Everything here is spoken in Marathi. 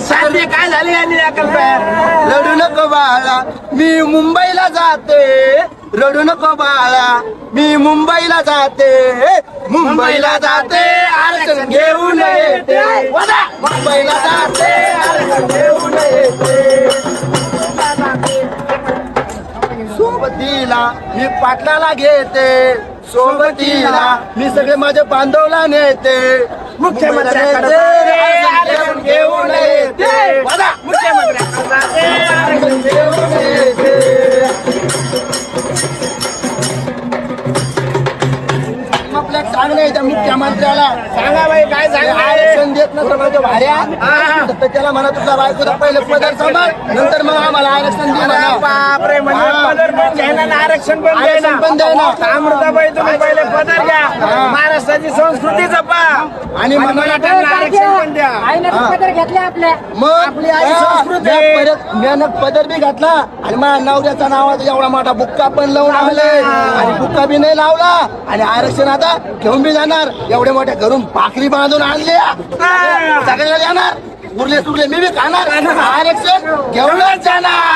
शांती काय झाली यांनी रडू नको बाळा मी मुंबईला जाते. रडू नको बाळा मी मुंबईला जाते. मुंबईला जाते आरक्षण घेऊन येते! मुंबईला जाते आरक्षण घेऊन येते. सोबतीला मी पाटलाला घेते. सोबतीला मी सगळे माझे बांधवला नेते. मुख्यमंत्र्याकडे घेऊन आपल्या चांगलं आहे त्या मुख्यमंत्र्याला सांगा बाई काय सांगा आरक्षण देत नसलं माझ्या भाऱ्या तर त्याला म्हणा तुझा बायकोचा पहिले पदर सांभाळ नंतर मग आम्हाला आरक्षण दे म्हणा. बापरे म्हणजे. पदर पण घ्यायला ना आरक्षण पण आरक्षण पण द्यायला. द्यायला अमृताबाई तुम्ही पहिले पदर घ्या. महाराष्ट्राची संस्कृती जपा आणि मराठ्यांना आपल्या. मग? आपली आई संस्कृती. परत म्यानं पदर बी घातला आणि माझ्या नवऱ्याचा नावाचा एवढा मोठा बुक्का पण लावून आले आणि बुक्का बी नाही लावला. आणि आरक्षण आता घेऊन बी जाणार. एवढ्या मोठ्या घरून भाकरी बांधून आणल्या सगळ्याला जाणार उरले सुरले मी बी खाणार. आरक्षण घेऊनच जाणार.